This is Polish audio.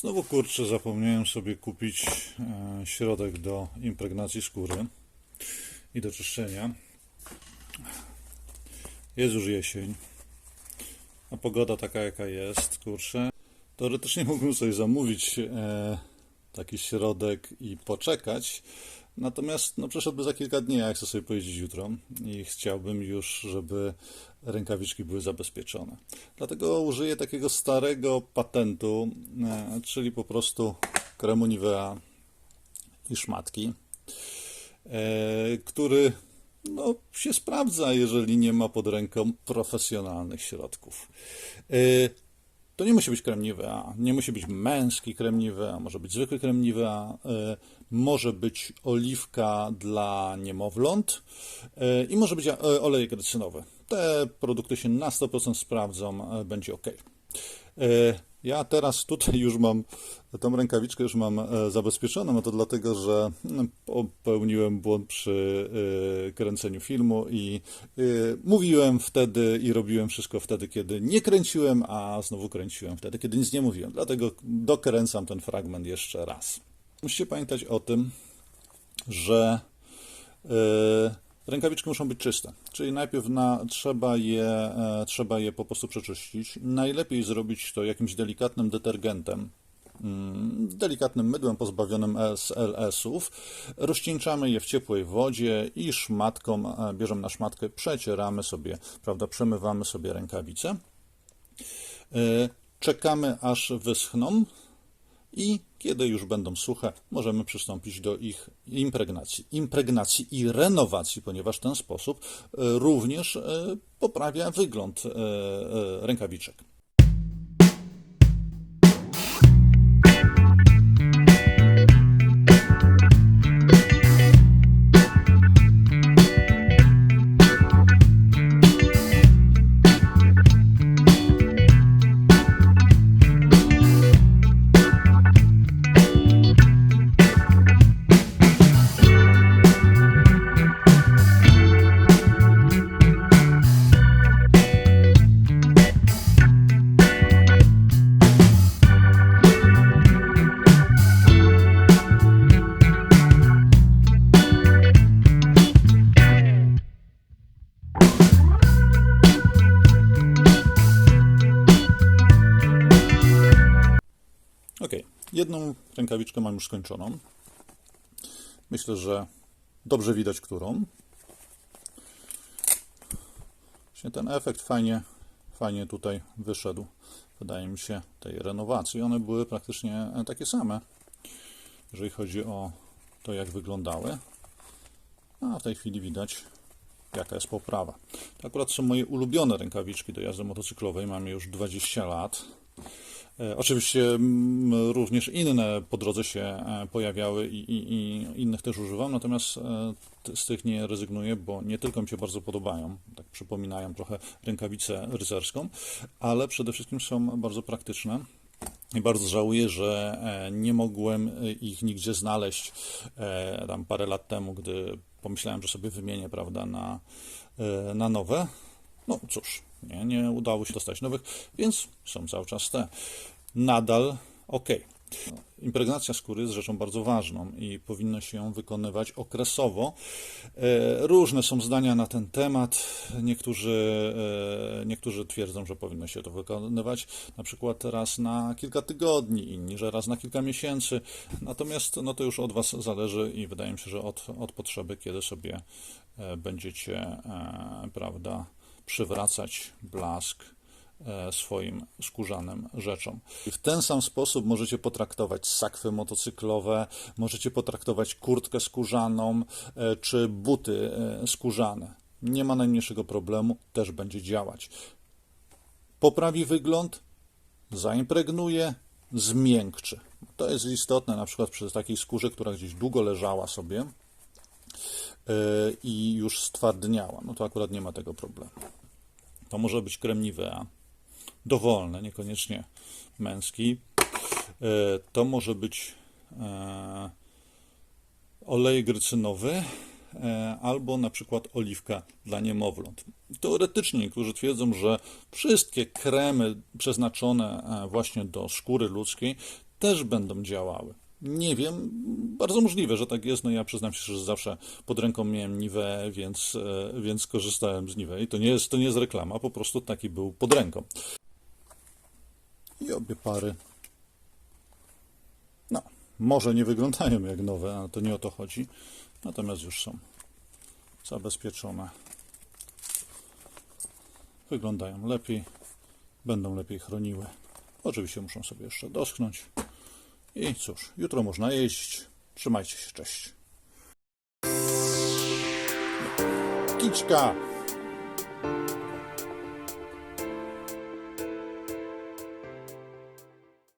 Znowu kurczę, zapomniałem sobie kupić e, środek do impregnacji skóry i do czyszczenia. Jest już jesień, a pogoda taka jaka jest, kurczę. Teoretycznie mógłbym sobie zamówić e, taki środek i poczekać, natomiast no, przeszedłby za kilka dni, a ja chcę sobie pojeździć jutro i chciałbym już, żeby rękawiczki były zabezpieczone. Dlatego użyję takiego starego patentu, e, czyli po prostu kremu Nivea i szmatki, e, który no, się sprawdza, jeżeli nie ma pod ręką profesjonalnych środków. To nie musi być krem Nivea, nie musi być męski krem Nivea, może być zwykły krem Nivea, e, może być oliwka dla niemowląt e, i może być e, olejek rycynowy. Te produkty się na 100% sprawdzą, będzie ok. Ja teraz tutaj już mam tą rękawiczkę już mam e, zabezpieczoną, no to dlatego, że mm, popełniłem błąd przy e, kręceniu filmu i e, mówiłem wtedy i robiłem wszystko wtedy, kiedy nie kręciłem, a znowu kręciłem wtedy, kiedy nic nie mówiłem. Dlatego dokręcam ten fragment jeszcze raz. Musicie pamiętać o tym, że Rękawiczki muszą być czyste, czyli najpierw na, trzeba, je, e, trzeba je po prostu przeczyścić. Najlepiej zrobić to jakimś delikatnym detergentem, mm, delikatnym mydłem pozbawionym SLS-ów. Rozcieńczamy je w ciepłej wodzie i szmatką, e, bierzemy na szmatkę, przecieramy sobie, prawda, przemywamy sobie rękawice. E, czekamy aż wyschną i kiedy już będą suche, możemy przystąpić do ich impregnacji. Impregnacji i renowacji, ponieważ w ten sposób e, również e, poprawia wygląd e, rękawiczek. Jedną rękawiczkę mam już skończoną. Myślę, że dobrze widać którą. Właśnie ten efekt fajnie, fajnie tutaj wyszedł, wydaje mi się, tej renowacji. One były praktycznie takie same, jeżeli chodzi o to, jak wyglądały. A w tej chwili widać, jaka jest poprawa. To akurat są moje ulubione rękawiczki do jazdy motocyklowej. Mam je już 20 lat. E, Oczywiście również inne po drodze się e, pojawiały i, i, i innych też używam, natomiast e, z tych nie rezygnuję, bo nie tylko mi się bardzo podobają, tak przypominają trochę rękawicę rycerską, ale przede wszystkim są bardzo praktyczne. I bardzo żałuję, że nie mogłem ich nigdzie znaleźć tam parę lat temu, gdy pomyślałem, że sobie wymienię, prawda, na, na nowe. No cóż, nie, nie udało się dostać nowych, więc są cały czas te. Nadal ok. Impregnacja skóry jest rzeczą bardzo ważną i powinno się ją wykonywać okresowo. E, Różne są zdania na ten temat. Niektórzy, e, niektórzy twierdzą, że powinno się to wykonywać na przykład raz na kilka tygodni, inni, że raz na kilka miesięcy. Natomiast no to już od Was zależy i wydaje mi się, że od, od potrzeby, kiedy sobie e, będziecie, prawda, przywracać blask e, swoim skórzanym rzeczom. W ten sam sposób możecie potraktować sakwy motocyklowe, możecie potraktować kurtkę skórzaną e, czy buty e, skórzane. Nie ma najmniejszego problemu, też będzie działać. Poprawi wygląd, zaimpregnuje, zmiękczy. To jest istotne na przykład przy takiej skórze, która gdzieś długo leżała sobie i już stwardniała. No to akurat nie ma tego problemu. To może być krem Nivea, dowolny, niekoniecznie męski. E, To może być e, olej grycynowy e, albo na przykład oliwka dla niemowląt. Teoretycznie niektórzy twierdzą, że wszystkie kremy przeznaczone właśnie do skóry ludzkiej też będą działały. Nie wiem, bardzo możliwe, że tak jest. No ja przyznam się, że zawsze pod ręką miałem Nive, więc, e, więc korzystałem z Nive. I to nie, jest, to nie jest reklama, po prostu taki był pod ręką. I obie pary. No, może nie wyglądają jak nowe, ale to nie o to chodzi. Natomiast już są zabezpieczone. Wyglądają lepiej, będą lepiej chroniły. Oczywiście muszą sobie jeszcze doschnąć. I cóż, jutro można jeździć. Trzymajcie się, cześć. Kiczka!